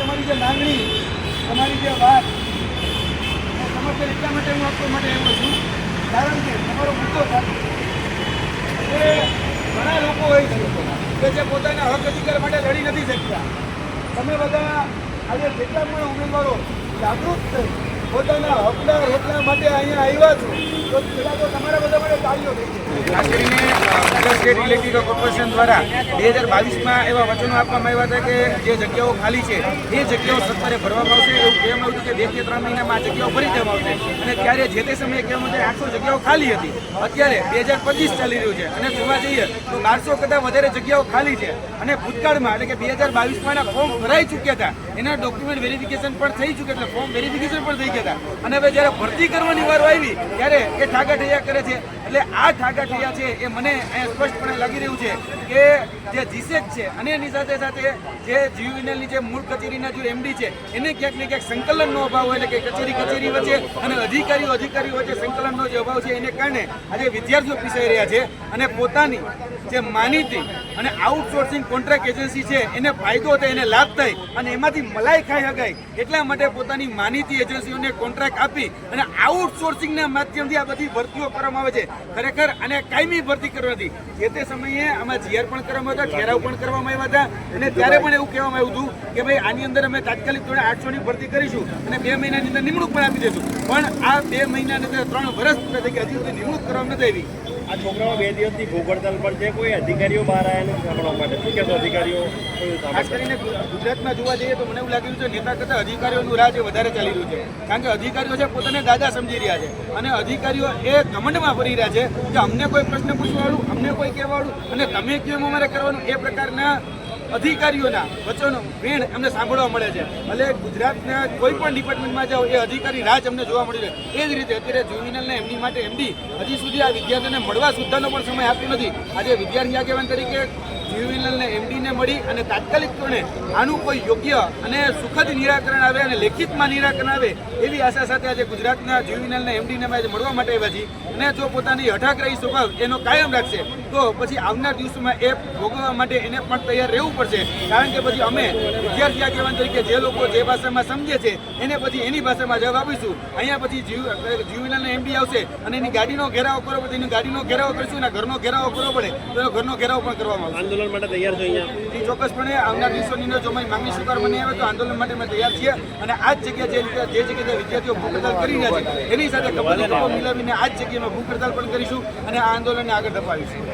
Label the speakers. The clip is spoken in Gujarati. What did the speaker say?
Speaker 1: તમારી જે માંગણી તમારી જે વાત એ એટલા માટે હું આપવા માટે આવ્યો છું કારણ કે તમારો મુદ્દો. એ ઘણા લોકો હોય છે કે જે પોતાના હક અધિકાર માટે લડી નથી શકતા તમે બધા આજે જેટલા પણ ઉમેદવારો જાગૃત થઈ પોતાના હકના રોટલા માટે અહીંયા આવ્યા છો. તો પેલા તો
Speaker 2: ખાસ કરીને સ્ટેટ ઇલેક્ટ્રિક કોર્પોરેશન દ્વારા બે હજાર બાવીસમાં એવા વચનો આપવામાં આવ્યા હતા કે જે જગ્યાઓ ખાલી છે, એ જગ્યાઓ સરકારે ભરવામાં આવશે. એવું કહેવામાં આવ્યું કે બે કે ત્રણ મહિનામાં આ જગ્યાઓ ભરી દેવામાં આવશે. અને ત્યારે જે તે સમયે કહેવામાં આવ્યું આઠસો જગ્યાઓ ખાલી હતી. અત્યારે બે હજાર પચીસ ચાલી રહ્યું છે. અને જોવા જઈએ તો બારસો કરતાં વધારે જગ્યાઓ ખાલી છે. અને ભૂતકાળમાં, એટલે કે બે હજાર બાવીસમાં એના ફોર્મ ભરાઈ ચૂક્યા હતા. એના ડોક્યુમેન્ટ વેરિફિકેશન પણ થઈ ચૂક્યા એટલે ફોર્મ વેરિફિકેશન પણ થઈ ગયા અને હવે જ્યારે ભરતી કરવાની વારો આવી, ત્યારે એ ઠાગા ઠૈયા કરે છે. એટલે આ ઠાગા ઠૈયા છે એ મને અહીંયા સ્પષ્ટપણે લાગી રહ્યું છે કે જે જીસેક છે અને એની સાથે સાથે જે જીયુવિનલની જે મૂળ કચેરીના જે એમડી છે, એને ક્યાંક ને ક્યાંક સંકલનનો અભાવ હોય એટલે કે કચેરી કચેરી વચ્ચે અને અધિકારીઓ અધિકારીઓ વચ્ચે સંકલનનો જે અભાવ છે, એને કારણે આજે વિદ્યાર્થીઓ પીસાઈ રહ્યા છે અને પોતાની જે માનીતી અને આઉટસોર્સિંગ કોન્ટ્રાક્ટ એજન્સી છે, એને ફાયદો થાય, એને લાભ થાય અને એમાંથી મલાઈ ખાઈ શકાય એટલા માટે પોતાની માનીતી એજન્સીઓને કોન્ટ્રાક્ટ આપી અને આઉટસોર્સિંગના માધ્યમથી આ બધી ભરતીઓ કરવામાં આવે છે. ખરેખર આને કાયમી ભરતી કરવાથી. જે તે સમયે આમાં જીઆર પણ કરવામાં હતા ઠેરાવ પણ કરવામાં આવ્યા હતા. અને ત્યારે પણ એવું કહેવામાં આવ્યું હતું કે ભાઈ, આની અંદર અમે તાત્કાલિક ધોરણે આઠસો ની ભરતી કરીશું અને બે મહિનાની અંદર નિમણૂક પણ આપી દઈશું પણ આ બે મહિનાની અંદર ત્રણ વર્ષ પૂરા થઈ ગયા, હજી સુધી નિમણૂક કરવામાં નથી આવી.
Speaker 3: આ છોકરાઓ બે દિવસથી ભૂખ પર છે. કોઈ અધિકારીઓ બહાર આવ્યા નથી સાંભળવા માટે. શું કહેશો અધિકારીઓ?
Speaker 2: ખાસ કરીને ગુજરાતમાં જોવા જઈએ તો મને એવું લાગી રહ્યું છે નેતા કરતાં અધિકારીઓનું રાજ વધારે ચાલી રહ્યું છે. કારણ કે અધિકારીઓ છે પોતાને દાદા સમજી રહ્યા છે. અને અધિકારીઓ એ ઘમંડમાં ફરી રહ્યા છે કે અમને કોઈ પ્રશ્ન પૂછવાવાળું, અમને કોઈ કહેવાળું અને તમે કેમ અમારે કરવાનું? એ પ્રકારના અધિકારીઓના વચનો વેણ અમને સાંભળવા મળે છે. ભલે ગુજરાતના કોઈ પણ ડિપાર્ટમેન્ટમાં જાઓ, એ અધિકારી રાજ અમને જોવા મળી રહે એ જ રીતે અત્યારે જુવિનલને એમની માટે એમડી હજી સુધી આ વિદ્યાર્થીઓને મળવા સુદ્ધાનો પણ સમય આપ્યો નથી. આજે વિદ્યાર્થી આગેવાન તરીકે જ્યુવિનલને એમડીને મળી અને તાત્કાલિક ધોરણે આનું કોઈ યોગ્ય અને સુખદ નિરાકરણ આવે અને લેખિતમાં નિરાકરણ આવે એવી આશા સાથે આજે ગુજરાતના જ્યુવિનલને એમડીને આજે મળવા માટે આવ્યા છીએ. અને જો પોતાની હઠાગ્રહી સ્વભાવ એનો કાયમ રાખશે, તો પછી આવનાર દિવસોમાં એ ભોગવવા માટે એને પણ તૈયાર રહેવું પડશે. કારણ કે પછી અમે વિદ્યાર્થી આગેવાન તરીકે જે લોકો જે ભાષામાં સમજે છે, એને પછી એની ભાષામાં જવાબ આપીશું. અહીંયા પછી જીવ જ્યુવિનલને એમડી આવશે અને એની ગાડીનો ઘેરાવો કરવો પડે, એની ગાડીનો ઘેરાવો કરીશું અને ઘરનો ઘેરાવો કરવો પડે, તો ઘરનો ઘેરાવો પણ કરવામાં આવશે.
Speaker 3: આંદોલન માટે તૈયાર છો અહીંયા?
Speaker 2: ચોક્કસપણે આવનાર દિવસોની અંદર જો મારી માંગણી સ્વીકાર બની આવે તો આંદોલન માટે અમે તૈયાર છીએ અને આ જ જગ્યા જે જે જગ્યાએ વિદ્યાર્થીઓ ભૂખ હડતાલ કરી રહ્યા છે, એની સાથે કપડો મિલાવીને આ જ જગ્યાએ ભૂખ હડતાલ પણ કરીશું અને આ આંદોલનને આગળ ધપાવીશું.